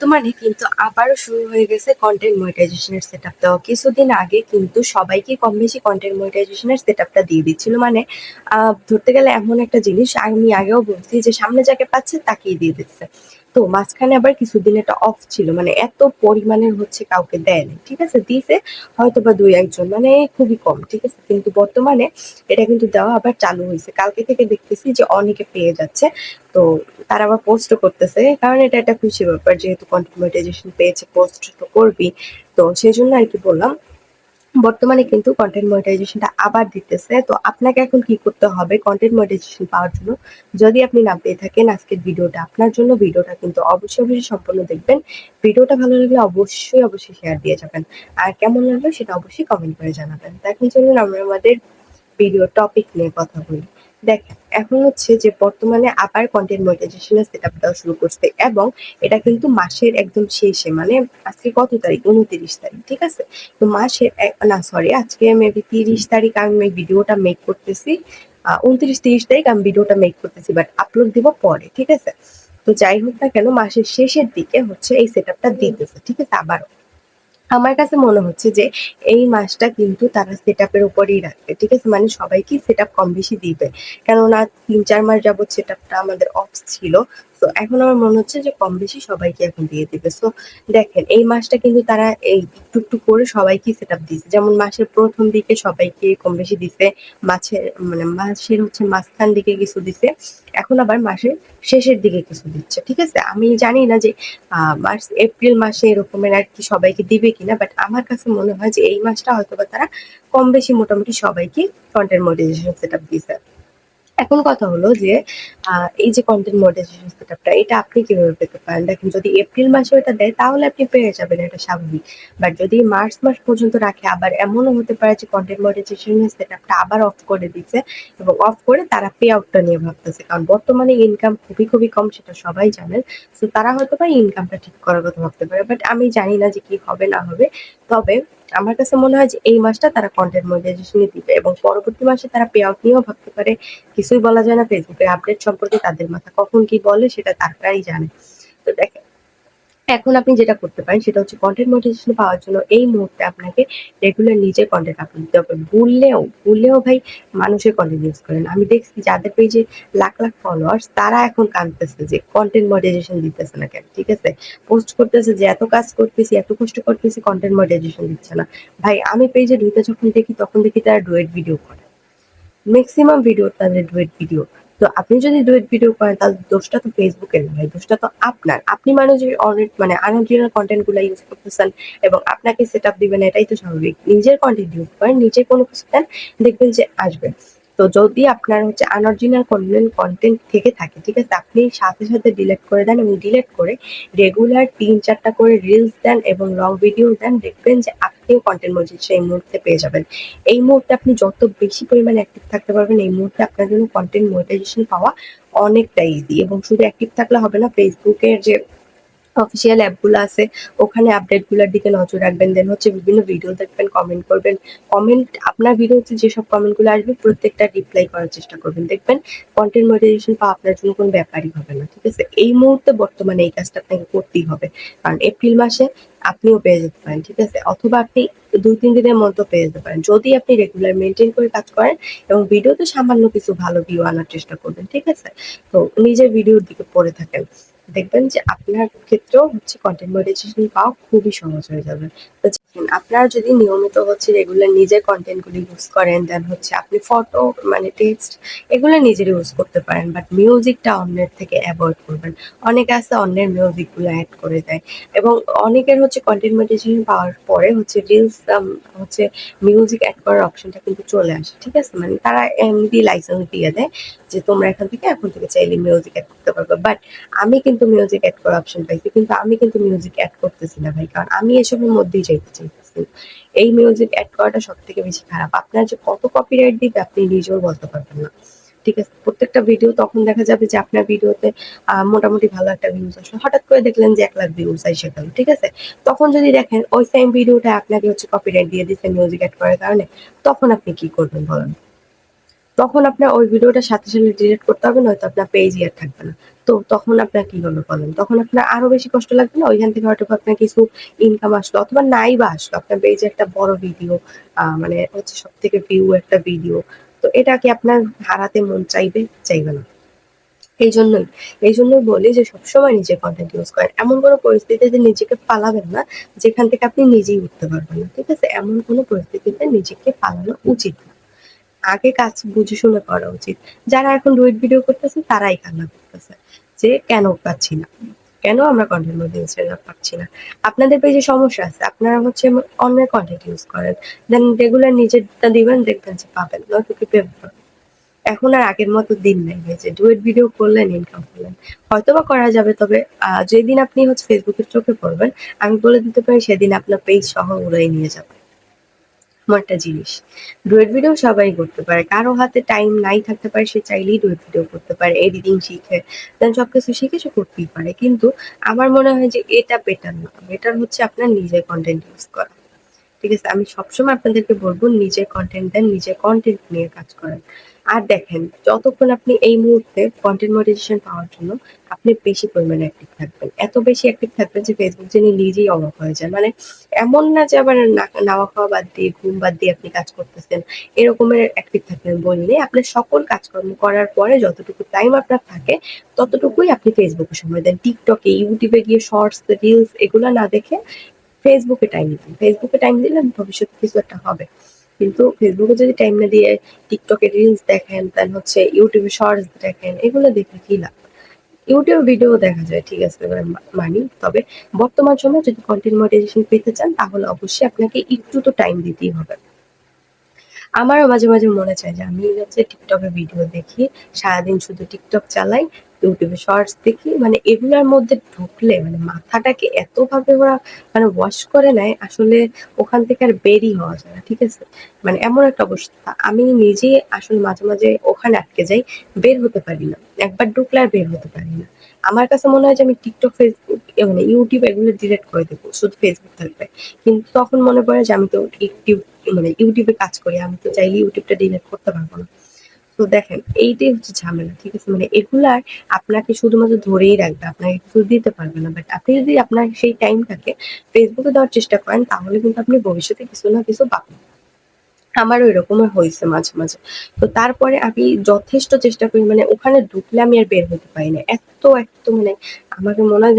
বর্তমানে কিন্তু আবারও শুরু হয়ে গেছে কন্টেন্ট মনিটাইজেশনের সেট আপ দেওয়া কিছুদিন আগে কিন্তু সবাইকে কম বেশি কন্টেন্ট মনিটাইজেশনের সেট আপটা দিয়ে দিচ্ছিল। মানে ধরতে গেলে এমন একটা জিনিস আমি আগেও বলছি যে সামনে যাকে পাচ্ছে তাকেই দিয়ে দিচ্ছে। তো মাঝখানে আবার কিছুদিন এটা অফ ছিল মানে এত পরিমাণের হচ্ছে কাউকে দেয়নি ঠিক আছে? দিয়েছে হয়তো বা দুই একজন মানে খুবই কম, ঠিক আছে? কিন্তু বর্তমানে এটা কিন্তু দেওয়া আবার চালু হয়েছে কালকে থেকে দেখতেছি যে অনেকে পেয়ে যাচ্ছে, তো তারা আবার পোস্টও করতেছে কারণ এটা একটা খুশি ব্যাপার, যেহেতু কন্টেন্ট পেয়েছে পোস্ট তো করবি তো সেই জন্য আর কি বললাম বর্তমানে কিন্তু কন্টেন্ট মনিটাইজেশনটা আবার দিতেছে। তো আপনাকে এখন কি করতে হবে? কন্টেন্ট মনিটাইজেশন পাওয়ার জন্য যদি আপনি না পেয়ে থাকেন আজকের ভিডিওটা, আপনার জন্য ভিডিওটা কিন্তু অবশ্যই অবশ্যই সম্পূর্ণ দেখবেন। ভিডিওটা ভালো লাগলে অবশ্যই অবশ্যই শেয়ার দিয়ে যাবেন। আর কেমন লাগল সেটা অবশ্যই কমেন্ট করে জানাবেন। তো এখন চলুন আমরা আমাদের ভিডিও টপিক নিয়ে কথা বলি। দেখ, এখন হচ্ছে যে বর্তমানে আবার কন্টেন্ট মনিটাইজেশনের সেট আপ দেওয়া শুরু করছে এবং এটা কিন্তু মাসের একদম শেষে মানে আজকে কত তারিখ? উনত্রিশ তারিখ, ঠিক আছে? তো মাসের না সরি আজকে মেবি তিরিশ তারিখ আমি ভিডিওটা মেক করতেছি। উনত্রিশ, তিরিশ তারিখ আমি ভিডিওটা মেক করতেছি বাট আপলোড দিব পরে, ঠিক আছে? তো যাই হোক না কেন, মাসের শেষের দিকে হচ্ছে এই সেট আপটা দিতেছে, ঠিক আছে? আবারও। আমার কাছে মনে হচ্ছে যে এই মাসটা কিন্তু তারা সেট আপের উপরেই রাখবে, ঠিক আছে? মানে সবাইকে সেট আপ কম বেশি দিবে। কেননা তিন, চার মাস যাবৎ সেট আপটা আমাদের অফ ছিল। তো এখন আমার মনে হচ্ছে যে কম বেশি সবাইকে এখন দিয়ে দিবে। সো দেখেন, এই মাসটা কিন্তু তারা এই একটু একটু করে সবাইকে সেট আপ দিয়েছে। যেমন মাসের প্রথম দিকে সবাইকে কম বেশি দিছে, মাছের মানে মাসের হচ্ছে মাঝখান দিকে কিছু দিছে, এখন আবার মাসের শেষের দিকে কিছু দিচ্ছে, ঠিক আছে? আমি জানি না যে মার্চ, এপ্রিল মাসে এরকমের আর কি সবাইকে দিবে কিনা বাট আমার কাছে মনে হয় যে এই মাসটা হয়তো বা তারা কম বেশি মোটামুটি সবাইকে কন্টেন্ট মডিটেশন সেট আপ দিয়েছে। এখন কথা হলো যে এই যে কন্টেন্ট মডিটেশন সেট আপটা এটা আপনি কীভাবে পেতে পারেন? দেখেন, যদি এপ্রিল মাসে এটা দেয়, তাহলে আপনি পেয়ে যাবেন, এটা স্বাভাবিক। বাট যদি মার্চ মাস পর্যন্ত রাখে, আবার এমনও হতে পারে যে কন্টেন্ট মডিটেশন সেট আপটা আবার অফ করে দিচ্ছে এবং অফ করে তারা পে আউটটা নিয়ে ভাবতেছে। কারণ বর্তমানে ইনকাম খুবই খুবই কম, সেটা সবাই জানেন। তো তারা হয়তো বা ইনকামটা ঠিক করার কথা ভাবতে পারে। বাট আমি জানি না যে কি হবে, না হবে। তবে আমার কাছে মনে হয় যে এই মাসটা তারা কন্টেন্ট মনিটাইজেশনে দিবে এবং পরবর্তী মাসে তারা পে আউট নিয়েও ভাবতে পারে কিছুই বলা যায় না। ফেসবুকের আপডেট সম্পর্কে তাদের মাথা কখন কি বলে সেটা তারাই জানে। তো দেখেন এখন আপনি যেটা করতে পারেন সেটা হচ্ছে কন্টেন্ট মনিটাইজেশন পাওয়ার জন্য এই মুহূর্তে আপনাকে রেগুলার নিজে কন্টেন্ট আপলোড দিতে হবে। ভুললেও ভুললেও ভাই মানুষের কন্টেন্ট ইউজ করেন। আমি দেখছি যাদের পেজে লাখ লাখ ফলোয়ার্স তারা এখন কাঁদতেছে যে কন্টেন্ট মনিটাইজেশন দিতেছে না কেন, ঠিক আছে? পোস্ট করতেছে যে এত কাজ করতেছি, এত কষ্ট করতেছি কন্টেন্ট মনিটাইজেশন দিচ্ছে না। ভাই, আমি পেজে ঢুকে যখন দেখি, তখন দেখি তারা ডুয়েট ভিডিও করে। ম্যাক্সিমাম ভিডিও তাদের ডুয়েট ভিডিও তো আপনি যদি ডুয়েট ভিডিও করেন, তাহলে দোষটা তো ফেসবুকের নয় দোষটা তো আপনার। আপনি মানে যে অনেক মানে কন্টেন্টগুলো ইউজ করতেছেন এবং আপনাকে সেট আপ দিবেন, এটাই তো স্বাভাবিক। নিজের কন্টেন্ট ইউজ করেন নিজের কোনো কিছু দেন, দেখবেন যে আসবে। তো যদি আপনার হচ্ছে আনঅরিজিনাল কন্টেন্ট কন্টেন্ট থেকে থাকে, ঠিক আছে? আপনি সাথে সাথে ডিলেট করে দেন এবং ডিলেট করে রেগুলার তিন চারটা করে রিলস দেন এবং লং ভিডিও দেন, দেখবেন যে আপনিও কন্টেন্ট মজুদ সেই মুহূর্তে পেয়ে যাবেন। এই মুহূর্তে আপনি যত বেশি পরিমাণে অ্যাক্টিভ থাকতে পারবেন, এই মুহূর্তে আপনার জন্য কন্টেন্ট মনিটাইজেশন পাওয়া অনেকটা ইজি এবং শুধু অ্যাক্টিভ থাকলে হবে না ফেসবুকের যে অফিসিয়াল অ্যাপগুলো আছে, ওখানে আপডেটগুলোর দিকে নজর রাখবেন দেন হচ্ছে বিভিন্ন ভিডিও দেখবেন কমেন্ট করবেন। কমেন্ট আপনার ভিডিওতে যেসব কমেন্টগুলো আসবে, প্রত্যেকটা রিপ্লাই করার চেষ্টা করবেন। দেখবেন কন্টেন্ট মনিটাইজেশন পাওয়া আপনার জন্য কোনো ব্যাপারই হবে না, ঠিক আছে? এই মুহূর্তে বর্তমানে এই কাজটা আপনাকে করতেই হবে, কারণ এপ্রিল মাসে আপনিও পেয়ে যেতে পারেন, ঠিক আছে? অথবা আপনি দুই, তিন দিনের মধ্যে পেয়ে যেতে পারেন, যদি আপনি রেগুলার মেনটেন করে কাজ করেন এবং ভিডিওতে সামান্য কিছু ভালো ভিউ আনার চেষ্টা করবেন, ঠিক আছে? তো নিজের ভিডিওর দিকে পড়ে থাকেন। দেখবেন যে আপনার ক্ষেত্রেও হচ্ছে কন্টেন্ট মনিটাইজেশন পাওয়া খুবই সহজ হয়ে যাবে। তো দেখেন, আপনারা যদি নিয়মিত হচ্ছে রেগুলার নিজের কন্টেন্টগুলো ইউজ করেন দেন হচ্ছে আপনি ফটো মানে টেক্সট এগুলো নিজের ইউজ করতে পারেন বাট মিউজিকটা অন্যের থেকে অ্যাভয়েড করবেন। অনেকে আছে অন্যের মিউজিকগুলো অ্যাড করে দেয় এবং অনেকের হচ্ছে কন্টেন্ট মেডিটেশন পাওয়ার পরে হচ্ছে রিলস হচ্ছে মিউজিক অ্যাড করার অপশনটা কিন্তু চলে আসে ঠিক আছে? মানে তারা এমনি লাইসেন্স দিয়ে দেয় যে তোমরা এখান থেকে এখন থেকে চাইলে মিউজিক অ্যাড করতে পারবে। বাট আমি কিন্তু মিউজিক অ্যাড করার অপশন পাইছি কিন্তু আমি কিন্তু মিউজিক অ্যাড করতেছি না ভাই কারণ আমি এসবের মধ্যেই যাইতে চাইতেছেন এই মিউজিক অ্যাড করাটা সব থেকে বেশি খারাপ। আপনার যে কত কপিরাইট দিবে, আপনি নিজেও বলতে পারবেন না। ঠিক আছে? প্রত্যেকটা ভিডিও তখন দেখা যাবে যে আপনার ভিডিওতে মোটামুটি ভালো একটা ভিউজ আসলো। হঠাৎ করে দেখলেন যে এক লাখ ভিউজ এসে গেল, ঠিক আছে? তখন যদি দেখেন, ওই সেম ভিডিওটা আপনাকে হচ্ছে কপিরাইট দিয়ে দিচ্ছে মিউজিক অ্যাড করার কারণে, তখন আপনি কি করবেন বলেন? তখন আপনার ওই ভিডিওটার সাথে সাথে ডিলিট করতে হবে, নয়তো আপনার পেজ ইয়ার থাকবে না। তো তখন আপনার কি হলো বলেন? তখন আপনার আরও বেশি কষ্ট লাগবে না? ওইখান থেকে হয়তো আপনার কিছু ইনকাম আসলো অথবা নাই বা আসলো। আপনার পেজে একটা বড় ভিডিও মানে হচ্ছে সব থেকে ভিউ একটা ভিডিও তো এটা কি আপনার হারাতে মন চাইবে? চাইবে না। এই জন্যই এই জন্যই বলি যে সবসময় নিজে কন্টেন্ট ইউজ করেন। এমন কোনো পরিস্থিতিতে নিজেকে পালাবেন না, যেখান থেকে আপনি নিজেই উঠতে পারবেন না। ঠিক আছে? এমন কোনো পরিস্থিতিতে নিজেকে পালানো উচিত না। আগে কাজ বুঝে শুনে করা উচিত। যারা এখন ডুইট ভিডিও করতেছে, তারাই কান্না করতেছে যে কেন পাচ্ছি না? কেন আমরা কন্টেন্ট মধ্যে পাচ্ছি না? আপনাদের পেজে সমস্যা আছে, আপনারা হচ্ছে অন্যের কন্টেন্ট ইউজ করেন। দেন রেগুলার নিজেরটা দিবেন, দেখবেন যে পাবেন কি পেবেন এখন আর আগের মতো দিন নেই যে ডুয়েট ভিডিও করলেন ইনকাম করলেন। হয়তো বা করা যাবে, তবে যেদিন আপনি হচ্ছে ফেসবুকের চোখে পড়বেন, আমি বলে দিতে পারি সেদিন আপনার পেজ সহ উড়াই নিয়ে যাবে। একটা জিনিস। ডুয়েট ভিডিও সবাই করতে পারে। কারও হাতে টাইম নাই থাকতে পারে, সে চাইলেই ডুয়েট ভিডিও করতে পারে এডিটিং শিখে দেন সবকিছু শিখে সে করতেই পারে। কিন্তু আমার মনে হয় যে এটা বেটার না। বেটার হচ্ছে আপনার নিজের কন্টেন্ট ইউজ করা। ঠিক আছে, আমি সবসময় আপনাদেরকে বলব নিজের কন্টেন্ট দেন, নিজের কন্টেন্ট নিয়ে কাজ করেন। আর দেখেন, যতক্ষণ আপনি এই মুহূর্তে কন্টেন্ট মনিটাইজেশন পাওয়ার জন্য আপনি বেশি পরিমাণে অ্যাক্টিভ থাকবেন। এত বেশি অ্যাক্টিভ থাকবেন যে ফেসবুক জেনে নিজেই অবাক হয়ে যায় মানে এমন না যে আবার নাওয়া খাওয়া বাদ দিয়ে, ঘুম বাদ দিয়ে আপনি কাজ করতেছেন। এরকমের অ্যাক্টিভ থাকবেন বললে আপনার সকল কাজকর্ম করার পরে যতটুকু টাইম আপনার থাকে, ততটুকুই আপনি ফেসবুকে সময় দেন। টিকটকে ইউটিউবে গিয়ে শর্টস রিলস এগুলো না দেখে ফেসবুকে টাইম দিবেন ফেসবুকে টাইম দিলে ভবিষ্যতে কিছু একটা হবে। কিন্তু ফেসবুকে যদি টাইম না দিয়ে টিকটকে রিলস দেখেন দেন হচ্ছে ইউটিউবে শর্টস দেখেন, এগুলো দেখে কি লাভ? ইউটিউব ভিডিও দেখা যায়, ঠিক আছে মানি। তবে বর্তমান সময় যদি কন্টেন্ট মনিটাইজেশন পেতে চান, তাহলে অবশ্যই আপনাকে একটু তো টাইম দিতেই হবে। আমারও মাঝে মাঝে মনে চায় যে আমি হচ্ছে টিকটকে ভিডিও দেখি, সারাদিন শুধু টিকটক চালাই ইউটিউবে শর্টস দেখি মানে এগুলার মধ্যে ঢুকলে মানে মাথাটাকে এতভাবে ওরা মানে ওয়াশ করে নেয়, আসলে ওখান থেকে আর বেরই হওয়া যায় না, ঠিক আছে? মানে এমন একটা অবস্থা। আমি নিজে আসলে মাঝে মাঝে ওখানে আটকে যাই, বের হতে পারি না। একবার ঢুকলে আর বের হতে পারি না। আমার কাছে মনে হয় যে আমি টিকটক ফেসবুক মানে ইউটিউব এগুলো ডিলেট করে দেবো, শুধু ফেসবুক থাকবে। কিন্তু তখন মনে পড়ে যে আমি তো ইউটিউব মানে ইউটিউবে কাজ করি, আমি তো চাইলে ইউটিউবটা ডিলেট করতে পারব না। তো দেখেন, এইটাই হচ্ছে ঝামেলা, ঠিক আছে? মানে এগুলার আপনাকে শুধুমাত্র ধরেই রাখবে, আপনাকে কিছু দিতে পারবে না। বাট আপনি যদি আপনার সেই টাইমটাকে ফেসবুকে দেওয়ার চেষ্টা করেন, তাহলে কিন্তু আপনি ভবিষ্যতে কিছু না কিছু পাবেন। আমারও এরকম হয়েছে মাঝে মাঝে। তো তারপরে আমি যথেষ্ট চেষ্টা করি মানে ওখানে ঢুকলে আমি আর বের হতে পারি না। এত এত মানে আমাকে মনে হয়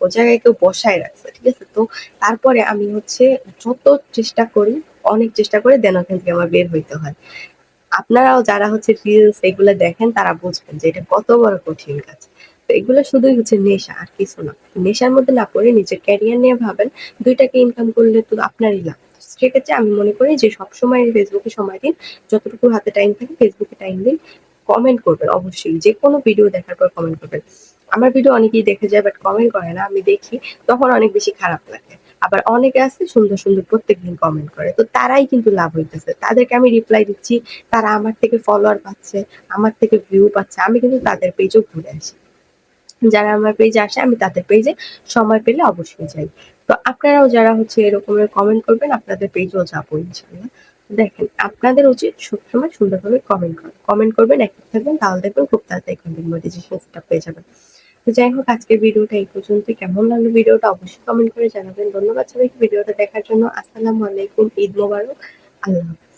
ও জায়গায় কেউ বসায় রাখছে, ঠিক আছে? তো তারপরে আমি হচ্ছে যত চেষ্টা করি, অনেক চেষ্টা করে দেন ওখান থেকে আমার বের হইতে হয়। আপনারাও যারা হচ্ছে রিলস এগুলো দেখেন, তারা বুঝবেন যে এটা কত বড় কঠিন কাজ। তো এগুলো শুধুই হচ্ছে নেশা, আর কিছু না। নেশার মধ্যে না পড়ে নিজের ক্যারিয়ার নিয়ে ভাবেন, দুইটাকে ইনকাম করলে তো আপনারই লাভ। সেক্ষেত্রে আমি মনে করি যে সবসময় ফেসবুকে সময় দিন, যতটুকু হাতে টাইম থাকে ফেসবুকে টাইম দিন কমেন্ট করবেন অবশ্যই। যে কোনো ভিডিও দেখার পর কমেন্ট করবেন। আমার ভিডিও অনেকেই দেখে যায় বাট কমেন্ট করে না, আমি দেখি, তখন অনেক বেশি খারাপ লাগে। আবার অনেকে আছে সুন্দর সুন্দর প্রত্যেকদিন কমেন্ট করে। তো তারাই কিন্তু লাভ হইতেছে। তাদেরকে আমি রিপ্লাই দিচ্ছি, তারা আমার থেকে ফলোয়ার পাচ্ছে, আমার থেকে ভিউ পাচ্ছে, আমি কিন্তু তাদের পেজও ঘুরে আসি। যারা আমার পেজে আসে, আমি তাদের পেজে সময় পেলে অবশ্যই যাই। তো আপনারাও যারা হচ্ছে এরকমের কমেন্ট করবেন, আপনাদের পেজও যাব ইনশাল্লাহ দেখেন, আপনাদের উচিত সবসময় সুন্দরভাবে কমেন্ট করেন কমেন্ট করবেন অ্যাক্টিভ থাকবেন, তাহলে দেখবেন খুব তাড়াতাড়ি কন্টেন্ট মনিটাইজেশন পেয়ে যাবেন। তো যাই হোক, আজকের ভিডিওটা এই পর্যন্ত কেমন লাগল ভিডিওটা অবশ্যই কমেন্ট করে জানাবেন। ধন্যবাদ সবাইকে ভিডিওটা দেখার জন্য। আসসালামু আলাইকুম, ঈদ মোবারক। আল্লাহ হাফিজ।